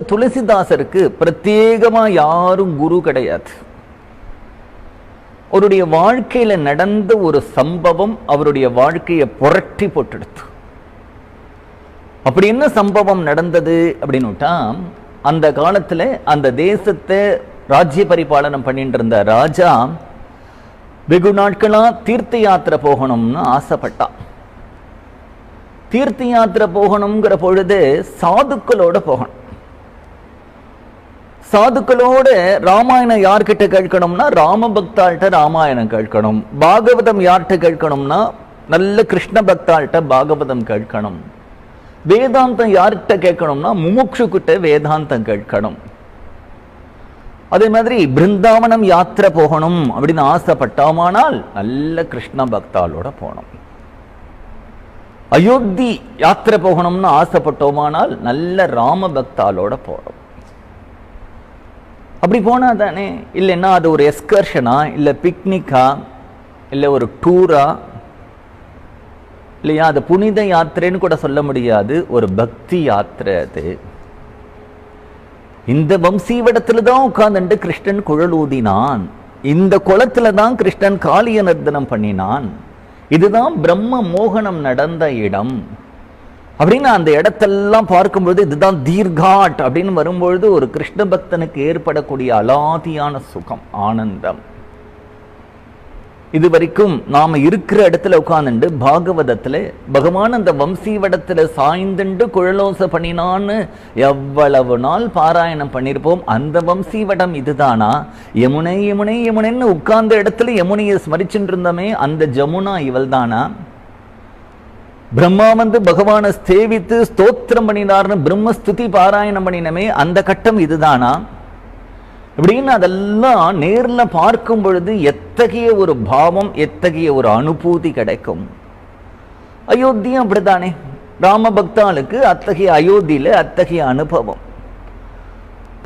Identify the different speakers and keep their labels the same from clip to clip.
Speaker 1: துளசிதாசருக்கு பிரத்யேகமா யாரும் குரு கிடையாது. அவருடைய வாழ்க்கையில நடந்த ஒரு சம்பவம் அவருடைய வாழ்க்கையை புரட்டி போட்டெடுத்து. அப்படி என்ன சம்பவம் நடந்தது அப்படின்னுட்டா அந்த காலத்துல அந்த தேசத்தை ராஜ்ய பரிபாலனம் பண்ணிட்டு இருந்த ராஜா வெகு நாட்களா தீர்த்த யாத்திரை போகணும்னு ஆசைப்பட்டான். தீர்த்த யாத்திரை போகணுங்கிற பொழுது சாதுக்களோட போகணும். சாதுக்களோட ராமாயணம் யார்கிட்ட கேட்கணும்னா ராம பக்தாள்கிட்ட ராமாயணம் கேட்கணும். பாகவதம் யார்கிட்ட கேட்கணும்னா நல்ல கிருஷ்ண பக்தாள்கிட்ட பாகவதம் கேட்கணும். வேதாந்தம் யார்கிட்ட கேட்கணும்னா முமுட்சுக்கிட்ட வேதாந்தம் கேட்கணும். அதே மாதிரி பிருந்தாவனம் யாத்திரை போகணும் அப்படின்னு ஆசைப்பட்டாமானால் நல்ல கிருஷ்ண பக்தாளோட போகணும். அயோத்தி யாத்திரை போகணும்னு ஆசைப்பட்டோமானால் நல்ல ராம பக்தாலோட போகணும். அப்படி போனால் தானே? இல்லைன்னா அது ஒரு எஸ்கர்ஷனா இல்லை பிக்னிக்கா இல்லை ஒரு டூரா இல்லையா? அது புனித யாத்திரைன்னு கூட சொல்ல முடியாது. ஒரு பக்தி யாத்திரை அது. இந்த வம்சீவடத்தில் தான் உட்கார்ந்துட்டு கிருஷ்ணன் குழல் ஊதினான். இந்த குளத்தில் தான் கிருஷ்ணன் காளிய நர்த்தனம் பண்ணினான். இதுதான் பிரம்ம மோகனம் நடந்த இடம். அப்படின்னு அந்த இடத்தெல்லாம் பார்க்கும்பொழுது இதுதான் தீர்காட் அப்படின்னு வரும்பொழுது ஒரு கிருஷ்ண பக்தனுக்கு ஏற்படக்கூடிய அலாதியான சுகம் ஆனந்தம். இது வரைக்கும் நாம இருக்கிற இடத்துல உட்காந்துண்டு பாகவதத்தில் பகவான் அந்த வம்சீவடத்தில் சாய்ந்துண்டு குழலோச பண்ணினான்னு எவ்வளவு நாள் பாராயணம் பண்ணியிருப்போம் அந்த வம்சீவடம் இதுதானா? யமுனை யமுனை யமுனைன்னு உட்கார்ந்த இடத்துல யமுனையை ஸ்மரிச்சுட்டு இருந்தோமே அந்த ஜமுனா இவள் தானா பிரம்மா வந்து பகவானை சேவித்து ஸ்தோத்திரம் பண்ணினார்னு பிரம்மஸ்துதி பாராயணம் பண்ணினமே அந்த கட்டம் இதுதானா? இப்படின்னு அதெல்லாம் நேரில் பார்க்கும் பொழுது எத்தகைய ஒரு பாவம் எத்தகைய ஒரு அனுபூதி கிடைக்கும்? அயோத்தியும் அப்படித்தானே. ராம பக்தாளுக்கு அத்தகைய அயோத்தியில் அத்தகைய அனுபவம்.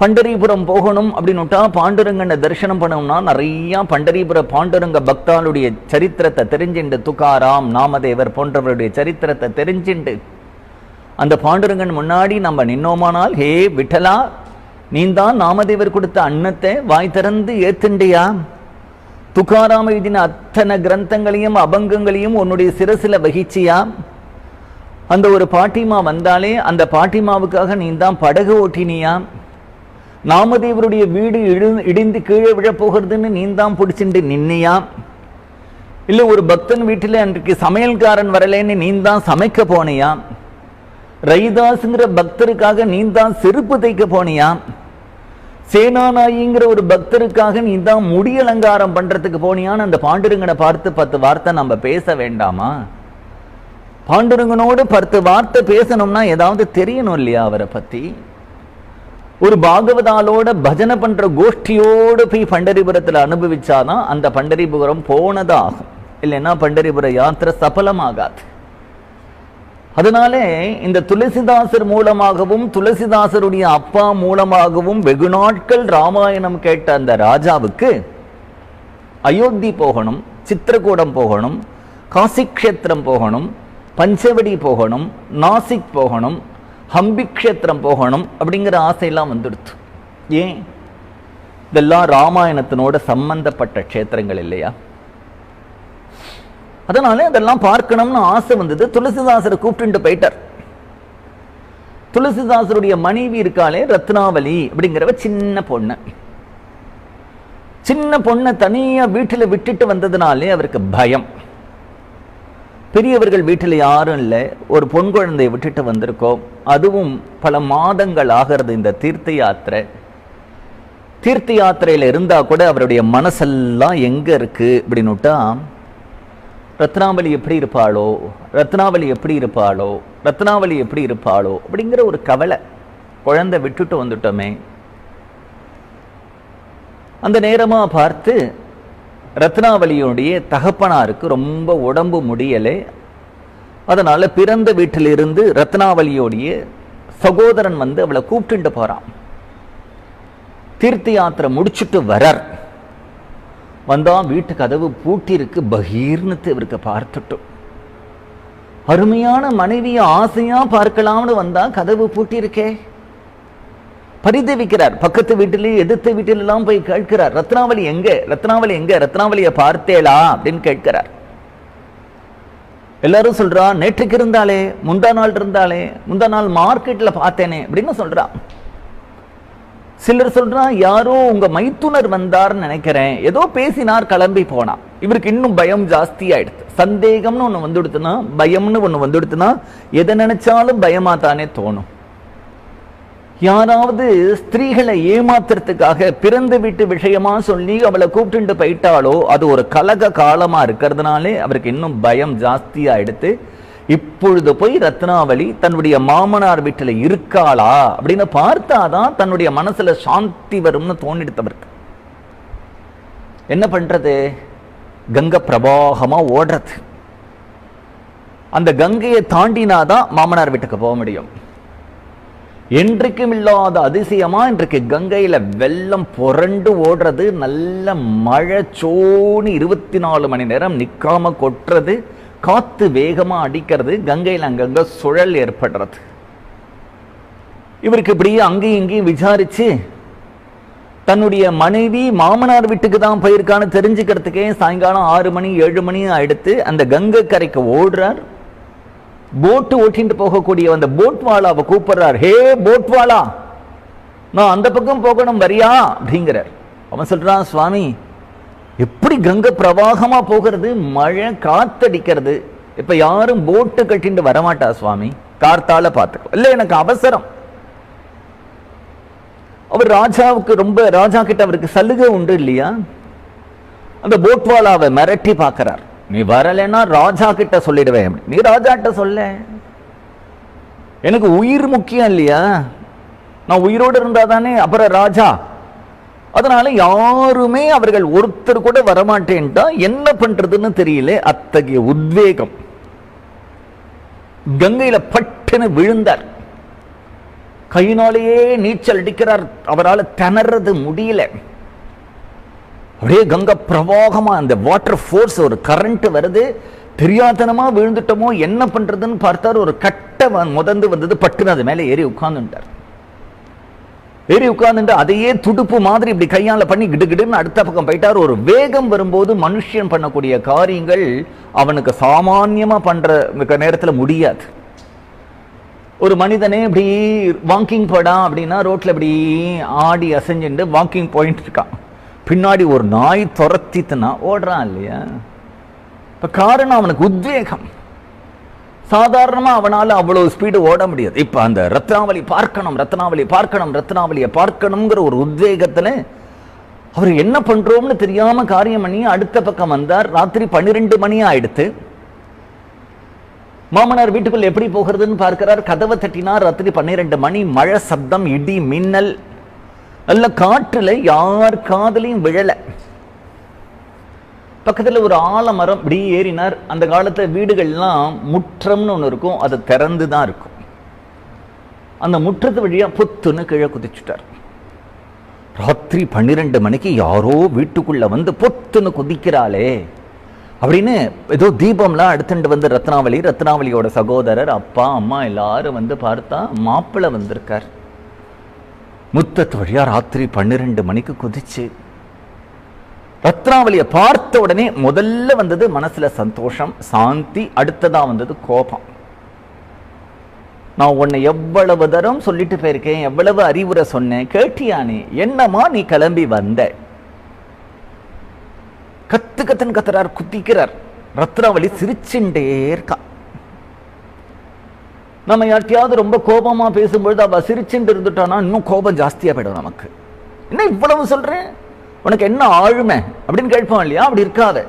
Speaker 1: பண்டரிபுரம் போகணும் அப்படின்னுட்டா பாண்டுரங்கனை தரிசனம் பண்ணணும்னா நிறையா பண்டரிபுர பாண்டுரங்க பக்தாளுடைய சரித்திரத்தை தெரிஞ்சுண்டு துகாராம் நாமதேவர் போன்றவருடைய சரித்திரத்தை தெரிஞ்சுண்டு. அந்த பாண்டுரங்கன் முன்னாடி நம்ம நின்னோமானால் ஹே விட்டலா நீந்தான் நாமதேவர் கொடுத்த அன்னத்தை வாய் திறந்து ஏத்துண்டியா? துகாராம எழுதின அத்தனை கிரந்தங்களையும் அபங்கங்களையும் உன்னுடைய சிரசில வகிச்சியா? அந்த ஒரு பாட்டிமா வந்தாலே அந்த பாட்டிமாவுக்காக நீ தான் படகு ஓட்டினியா? நாமதேவருடைய வீடு இழு இடிந்து கீழே விழப் போகிறதுன்னு நீ தான் பிடிச்சிட்டு நின்னியா? இல்லை ஒரு பக்தன் வீட்டில் அன்றைக்கு சமையல்காரன் வரலேன்னு நீ தான் சமைக்க போனியா? ரைதாஸுங்கிற பக்தருக்காக நீ தான் செருப்பு தைக்க போனியா? சேனாநாயிங்கிற ஒரு பக்தருக்காக நீ தான் முடி அலங்காரம் பண்றதுக்கு போனியான்னு அந்த பாண்டுரங்கனை பார்த்து பத்து வார்த்தை நம்ம பேச வேண்டாமா? பாண்டுரங்கனோடு பத்து வார்த்தை பேசணும்னா ஏதாவது தெரியணும் இல்லையா அவரை பற்றி ஒரு பாகவதாலோட பஜனை பண்ற கோஷ்டியோடு போய் பண்டரிபுரத்துல அனுபவிச்சாதான் அந்த பண்டரிபுரம் போனதாகும். இல்லைன்னா பண்டரிபுர யாத்திரை சபலமாகாது. அதனாலே இந்த துளசிதாசர் மூலமாகவும் துளசிதாசருடைய அப்பா மூலமாகவும் வெகு நாட்கள் ராமாயணம் கேட்ட அந்த ராஜாவுக்கு அயோத்தி போகணும் சித்திரகூடம் போகணும் காசிக்ஷேத்திரம் போகணும் பஞ்சவடி போகணும் நாசிக் போகணும் ஹம்பி க்ஷேத்திரம் போகணும் அப்படிங்கிற ஆசையெல்லாம் வந்துடுத்து. ஏன்? இதெல்லாம் ராமாயணத்தினோட சம்பந்தப்பட்ட க்ஷேத்திரங்கள் இல்லையா? அதனால அதெல்லாம் பார்க்கணும்னு ஆசை வந்தது. துளசிதாசரை கூப்பிட்டு போயிட்டார். துளசிதாசருடைய மனைவி இருக்காளே ரத்னாவலி அப்படிங்கிறவ சின்ன பொண்ணு. சின்ன பொண்ணை தனியா வீட்டுல விட்டுட்டு வந்ததுனாலே அவருக்கு பயம். பெரியவர்கள் வீட்டில் யாரும் இல்லை. ஒரு பொன் குழந்தையை விட்டுட்டு வந்திருக்கோம். அதுவும் பல மாதங்கள் ஆகிறது இந்த தீர்த்த யாத்திரை. தீர்த்த யாத்திரையில இருந்தா கூட அவருடைய மனசெல்லாம் எங்க இருக்கு அப்படின்னுட்டா ரத்னாவளி எப்படி இருப்பாளோ ரத்னாவளி எப்படி இருப்பாளோ ரத்னாவளி எப்படி இருப்பாளோ அப்படிங்கிற ஒரு கவலை. குழந்தை விட்டுட்டு வந்துட்டோமே. அந்த நேரமா பார்த்து ரத்னாவளியுடைய தகப்பனாருக்கு ரொம்ப உடம்பு முடியலை. அதனால பிறந்த வீட்டிலிருந்து ரத்னாவளியோடைய சகோதரன் வந்து அவளை கூப்பிட்டு போறான். தீர்த்த யாத்திரை முடிச்சுட்டு வரார். வந்தான் வீட்டு கதவு பூட்டிருக்கு பகீர்னு இவருக்கு பார்த்துட்டோம். அருமையான மனைவியை ஆசையா பார்க்கலாம்னு வந்தால் கதவு பூட்டியிருக்கே. பரிதவிக்கிறார். பக்கத்து வீட்டிலேயே எதிர்த்த வீட்டிலெல்லாம் போய் கேட்கிறார் ரத்னாவளி எங்க? ரத்னாவளி எங்க? ரத்னாவளியை பார்த்தேளா? அப்படின்னு கேட்கிறார். எல்லாரும் சொல்றா நேற்றுக்கு இருந்தாலே முந்தா நாள் இருந்தாலே முந்தா நாள் மார்க்கெட்ல பார்த்தேனே அப்படின்னு சொல்றா. சிலர் சொல்றா யாரோ உங்க மைத்துனர் வந்தார்னு நினைக்கிறேன். ஏதோ பேசினார் கிளம்பி போனா. இவருக்கு இன்னும் பயம் ஜாஸ்தி ஆயிடுது. சந்தேகம்னு ஒன்னு வந்துடுத்துனா பயம்னு ஒன்னு வந்துடுத்துனா எதை நினைச்சாலும் பயமா தானே தோணும். யாராவது ஸ்திரீகளை ஏமாத்துறதுக்காக பிறந்து வீட்டு விஷயமா சொல்லி அவளை கூப்பிட்டு போயிட்டாலோ அது ஒரு கலக காலமா இருக்கிறதுனாலே அவருக்கு இன்னும் பயம் ஜாஸ்தியா எடுத்து இப்பொழுது போய் ரத்னாவளி தன்னுடைய மாமனார் வீட்டில் இருக்காளா? அப்படின்னு பார்த்தாதான் தன்னுடைய மனசுல சாந்தி வரும்னு தோணிடுத்தவருக்கு என்ன பண்றது? கங்கை பிரபாகமா ஓடுறது. அந்த கங்கையை தாண்டினாதான் மாமனார் வீட்டுக்கு போக முடியும். என்றைக்கும் இல்லாத அதிசயமா இன்றைக்கு கங்கையில வெள்ளம் புரண்டு ஓடுறது நல்ல மழை சோனி இருபத்தி நாலு மணி நேரம் நிற்காம கொட்டுறது காத்து வேகமா அடிக்கிறது கங்கையில் அங்கங்க சுழல் ஏற்படுறது. இவருக்கு இப்படியே அங்கேயும் இங்கேயும் விசாரிச்சு தன்னுடைய மனைவி மாமனார் வீட்டுக்கு தான் போயிருக்கான்னு தெரிஞ்சுக்கிறதுக்கே சாயங்காலம் ஆறு மணி ஏழு மணி எடுத்து அந்த கங்கை கரைக்கு ஓடுறார். போட்டு ஓட்டிட்டு போகக்கூடிய அந்த போட்வாலாவை கூப்பிடுறார். ஹே போட் வாலா நான் அந்த பக்கம் போகணும் வரியா? அப்படிங்கிறார். அவன் சொல்றான் சுவாமி எப்படி கங்கை பிரவாகமா போகிறது? மழை காத்தடிக்கிறது. இப்ப யாரும் போட்டு கட்டிட்டு வரமாட்டா சுவாமி? கார்த்தால பார்த்துக்கோ. இல்ல எனக்கு அவசரம். அவர் ராஜாவுக்கு ரொம்ப ராஜா கிட்ட அவருக்கு சலுகை உண்டு இல்லையா? அந்த போட்வாலாவை மிரட்டி பார்க்கிறார். நீ வரலைன்னா ராஜா கிட்ட சொல்லிடுவேன். நீ நீ ராஜாட்ட சொல்ல. எனக்கு உயிர் முக்கியம் இல்லையா? நான் உயிரோடு இருந்தா தானே அப்புறம் ராஜா? அதனால யாருமே அவர்கள் ஒருத்தர் கூட வரமாட்டேன்ட்டா என்ன பண்றதுன்னு தெரியல. அத்தகைய உத்வேகம். கங்கையில பட்டுன்னு விழுந்தார். கையினாலேயே நீச்சல் அடிக்கிறார். அவரால் திணறது முடியல. அப்படியே கங்கை பிரவாகமாக அந்த வாட்டர் ஃபோர்ஸ் ஒரு கரண்ட் வருது. தெரியாதனமாக விழுந்துட்டோமோ என்ன பண்ணுறதுன்னு பார்த்தார். ஒரு கட்டை முதந்து வந்தது பட்டுன்னு அது மேலே ஏறி உட்காந்துட்டார் ஏறி உட்காந்துட்டு அதையே துடுப்பு மாதிரி இப்படி கையால் பண்ணி கிடுகிடுன்னு அடுத்த பக்கம் போயிட்டார். ஒரு வேகம் வரும்போது மனுஷன் பண்ணக்கூடிய காரியங்கள் அவனுக்கு சாமானியமாக பண்ணுற நேரத்தில் முடியாது. ஒரு மனிதனே இப்படி வாக்கிங் போடான் அப்படின்னா ரோட்டில் இப்படி ஆடி அசைஞ்சுட்டு வாக்கிங் போயிட்டு இருக்கான். பின்னாடி ஒரு நாய் துரத்தித்துனா ஓடுறான் இல்லையா? இப்போ காரணம் அவனுக்கு உத்வேகம். சாதாரணமா அவனால அவ்வளவு ஸ்பீடு ஓட முடியாது. இப்ப அந்த ரத்னாவளி பார்க்கணும் ரத்னாவளி பார்க்கணும் ரத்னாவளியை பார்க்கணுங்கிற ஒரு உத்வேகத்துல அவர் என்ன பண்றோம்னு தெரியாம காரியம் பண்ணி அடுத்த பக்கம் வந்தார். ராத்திரி பன்னிரெண்டு மணி ஆயிடுத்து. மாமனார் வீட்டுக்குள்ள எப்படி போகிறதுன்னு பார்க்கிறார். கதவை தட்டினார். ராத்திரி பன்னிரெண்டு மணி மழை சப்தம் இடி மின்னல் நல்ல காற்றுல யார் காதலையும் விழல. பக்கத்துல ஒரு ஆலமரம் இப்படி ஏறினார். அந்த காலத்துல வீடுகள்லாம் முற்றம்னு ஒன்று இருக்கும். அது திறந்து தான் இருக்கும். அந்த முற்றத்து வழியா புத்துன்னு கீழே குதிச்சுட்டார். ராத்திரி பன்னிரெண்டு மணிக்கு யாரோ வீட்டுக்குள்ளே வந்து பொத்துன்னு குதிக்கிறாளே அப்படின்னு ஏதோ தீபம்லாம் எடுத்துட்டு வந்து ரத்னாவளி ரத்னாவளியோட சகோதரர் அப்பா அம்மா எல்லாரும் வந்து பார்த்தா மாப்பிள்ளை வந்திருக்கார். முத்தத்து வழியா ராத்திரி பன்னிரெண்டு மணிக்கு குதிச்சு ரத்னாவளியை பார்த்த உடனே முதல்ல வந்தது மனசுல சந்தோஷம் சாந்தி அடுத்ததா வந்தது கோபம். நான் உன்னை எவ்வளவு தரம் சொல்லிட்டு போயிருக்கேன் எவ்வளவு அறிவுரை சொன்னேன் கேட்டியா என்னமா நீ கிளம்பி வந்த? கத்து கத்துன்னு கத்துறார் குத்திக்கிறார். ரத்னாவளி சிரிச்சுட்டே இருக்கா. நம்ம யார்ட்டையாவது ரொம்ப கோபமா பேசும்பொழுது அவ சிரிச்சுட்டு இருந்துட்டானா இன்னும் கோபம் ஜாஸ்தியா போயிடும் நமக்கு. என்ன இவ்வளவு சொல்றேன் உனக்கு என்ன ஆளுமை? அப்படின்னு கேட்போம் இல்லையா? அப்படி இருக்காத.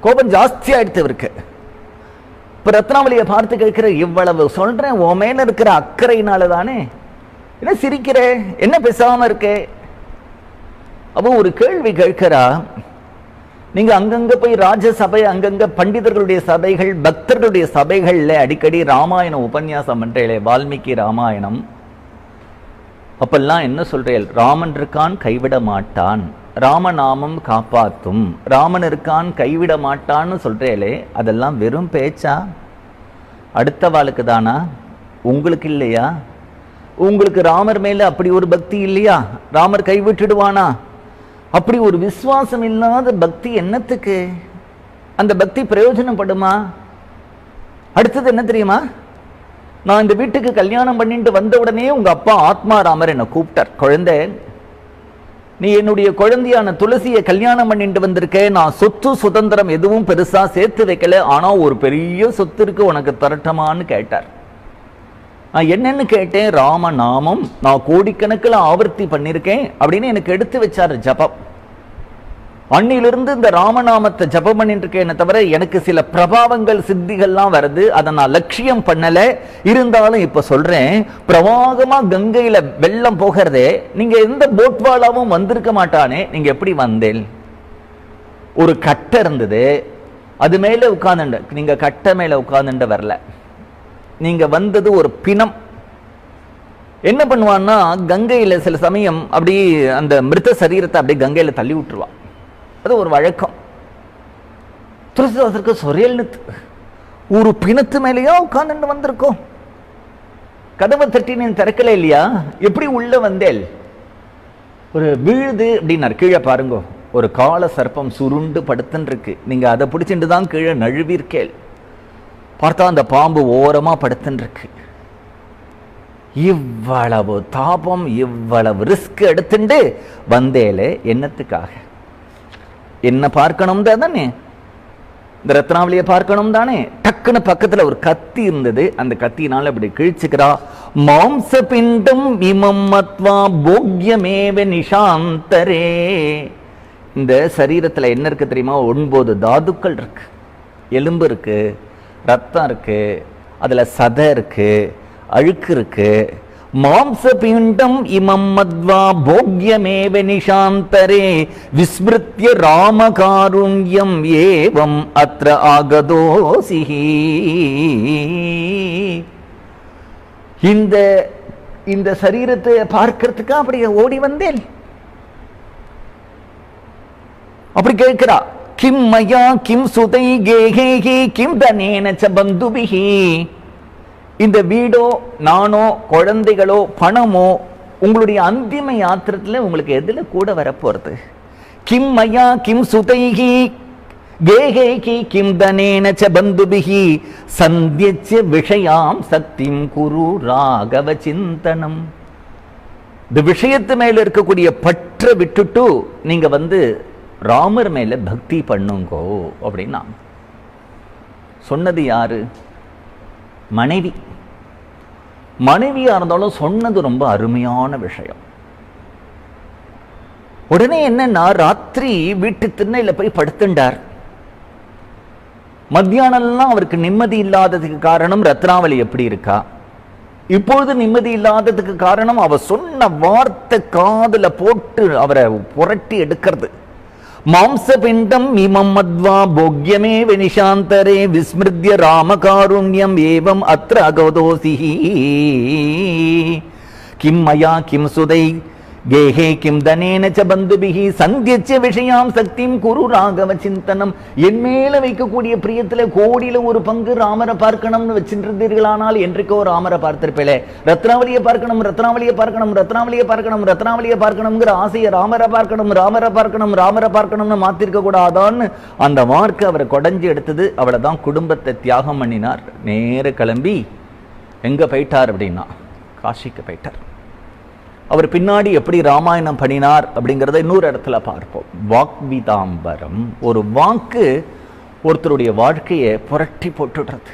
Speaker 1: கோபம் ஜாஸ்தியாகிடுத்து இவருக்கு. இப்போ ரத்னாவளியை பார்த்து கேட்கிற இவ்வளவு சொல்றேன் உன் மேல இருக்கிற அக்கறையினால தானே என்ன சிரிக்கிற? என்ன பேசாம இருக்கே? அப்போ ஒரு கேள்வி கேட்கிறா நீங்க அங்கங்க போய் ராஜசபை அங்கங்க பண்டிதர்களுடைய சபைகள் பக்தர்களுடைய சபைகள்ல அடிக்கடி ராமாயணம் உபன்யாசம் பண்றீங்களே வால்மீகி ராமாயணம். அப்பெல்லாம் என்ன சொல்றேன் ராமன் இருக்கான் கைவிட மாட்டான். ராமநாமம் காப்பாத்தும். ராமன் இருக்கான் கைவிட மாட்டான்னு சொல்றேலே அதெல்லாம் வெறும் பேச்சா? அடுத்த வாளுக்கு தானா? உங்களுக்கு இல்லையா? உங்களுக்கு ராமர் மேல அப்படி ஒரு பக்தி இல்லையா? ராமர் கைவிட்டுடுவானா? அப்படி ஒரு விசுவாசம் இல்லாத பக்தி என்னத்துக்கு? அந்த பக்தி பிரயோஜனப்படுமா? அடுத்தது என்ன தெரியுமா? நான் இந்த வீட்டுக்கு கல்யாணம் பண்ணிட்டு வந்த உடனே உங்க அப்பா ஆத்மாராமர் என்னை கூப்பிட்டார். குழந்தை நீ என்னுடைய குழந்தையான துளசியை கல்யாணம் பண்ணிட்டு வந்திருக்க. நான் சொத்து சுதந்திரம் எதுவும் பெருசா சேர்த்து வைக்கல. ஆனா ஒரு பெரிய சொத்து இருக்கு உனக்கு தரட்டமான்னு கேட்டார். என்னன்னு கேட்டேன் ராம நாமம் நான் கோடிக்கணக்கில் ஆவர்த்தி பண்ணியிருக்கேன் அப்படின்னு எனக்கு எடுத்து வச்சார் ஜபம். அன்னிலிருந்து இந்த ராமநாமத்தை ஜபம் பண்ணிட்டு இருக்கேனே தவிர எனக்கு சில பிரபாவங்கள் சித்திகள்லாம் வருது. அதை நான் லட்சியம் பண்ணலை. இருந்தாலும் இப்போ சொல்றேன் பிரவாகமாக கங்கையில் வெள்ளம் போகிறதே நீங்க எந்த போட்வாலாவும் வந்திருக்க மாட்டானே. நீங்கள் எப்படி வந்தேன் ஒரு கட்டை இருந்தது. அது மேல உட்காந்துண்டு நீங்க கட்டை மேலே உட்காந்துண்டு வரல. நீங்க வந்தது ஒரு பிணம். என்ன பண்ணுவான்னா கங்கையில சில சமயம் அப்படி அந்த மிருத சரீரத்தை அப்படியே கங்கையில் தள்ளி விட்டுருவான் அது ஒரு வழக்கம். துளசிதாசருக்கு சொரியல்னு ஒரு பிணத்து மேலேயோ உட்கார்ந்துட்டு வந்திருக்கோம். கதவை தட்டி நீ திறக்கல இல்லையா? எப்படி உள்ள வந்தேல் ஒரு வீழுது அப்படின்னாரு. கீழே பாருங்க. ஒரு கால சர்ப்பம் சுருண்டு படுத்துன்னு இருக்கு. நீங்க அதை பிடிச்சிட்டு தான் கீழே நழுவிருக்கேள் பார்த்தா அந்த பாம்பு ஓரமா படுத்துன்னு இவ்வளவு தாபம் இவ்வளவு ரிஸ்க் எடுத்துட்டு வந்தேலே என்னத்துக்காக? என்ன பார்க்கணும் தானே? இந்த ரத்னாவளியை பார்க்கணும் தானே? டக்குன்னு பக்கத்துல ஒரு கத்தி இருந்தது. அந்த கத்தினால இப்படி கிழிச்சுக்கிறா. மாம்ச பிண்டம் இமம் மத்வா போக்யமேவ நிஷாந்தரே. இந்த சரீரத்துல என்ன இருக்கு தெரியுமா? ஒன்பது தாதுக்கள் இருக்கு. எலும்பு இருக்கு. ரத்தம் இருக்கு அதுல சதை இருக்கு அழுக்கு இருக்குது மாம்ச பிண்டம் இமம் மத்வா போக்யமேவ நிஷாந்தரே. விஸ்மிருத்திய ராமகாருண்யம் ஏவம் அத்ர ஆகதோசிஹி. இந்த இந்த சரீரத்தை பார்க்கறதுக்கு அப்படி ஓடி வந்தேன். அப்படி கேட்கிறா. கிம் மயா கிம் சுதை கேகேகி கிம் தனேன ச பந்துபிஹி இந்த வீடோ நானோ குழந்தைகளோ பணமோ உங்களுடைய அந்திம யாத்திரத்தில் உங்களுக்கு எதில் கூட வரப்போறது? கிம் மயா கிம் சுதைகி கேகேகி கிம் தனேன ச பந்துபிஹி சந்தியச்ச விஷயாம் சக்திம் குரு ராகவ சிந்தனம். இந்த விஷயத்து மேல இருக்கக்கூடிய பற்ற விட்டுட்டு நீங்க வந்து ராமர் மேல பக்தி பண்ணுங்கோ அப்படின்னா சொன்னது யாரு? மனைவி. மனைவியா இருந்தாலும் சொன்னது ரொம்ப அருமையான விஷயம். உடனே என்னன்னா ராத்திரி வீட்டு திண்ணையில் போய் படுத்துண்டார். மத்தியானம்லாம் அவருக்கு நிம்மதி இல்லாததுக்கு காரணம் ரத்னாவளி எப்படி இருக்கா? இப்பொழுது நிம்மதி இல்லாததுக்கு காரணம் அவ சொன்ன வார்த்தை காதுல போட்டு அவரை புரட்டி எடுக்கிறது. மாம்சபிண்டம் இமம் மத்வா போக்யமே வினிஷாந்தரே விஸ்மிருத்ய ராமகாருண்யம் ஏவம் அத்ர அகோதோசிஹி கிம் மயா கிம் சுதை கேஹே கிம் தனேன பந்துபிஹி சந்தியச்ச விஷயாம் சக்தியும் குரு ராகவ சிந்தனம். என் மேல வைக்கக்கூடிய பிரியத்துல கோடியில ஒரு பங்கு ராமரை பார்க்கணும்னு வச்சிருந்தீர்களானால் என்றைக்கோ ராமரை பார்த்திருப்பேலே ரத்னாவளியை பார்க்கணும் ரத்னாவளியை பார்க்கணும் ரத்னாவளியை பார்க்கணும் ரத்னாவளியை பார்க்கணுங்கிற ஆசையை ராமரை பார்க்கணும் ராமரை பார்க்கணும் ராமரை பார்க்கணும்னு மாத்திருக்க கூடாதான்னு அந்த மார்க்கு அவரை கொடைஞ்சு எடுத்தது. அவளை தான் குடும்பத்தை தியாகம் பண்ணினார். நேர கிளம்பி எங்க போயிட்டார் அப்படின்னா காசிக்கு போயிட்டார். அவர் பின்னாடி எப்படி ராமாயணம் பண்ணினார் அப்படிங்கிறத இன்னொரு இடத்துல பார்ப்போம். வாக்விதாம்பரம். ஒரு வாக்கு ஒருத்தருடைய வாழ்க்கையை புரட்டி போட்டுடுறது.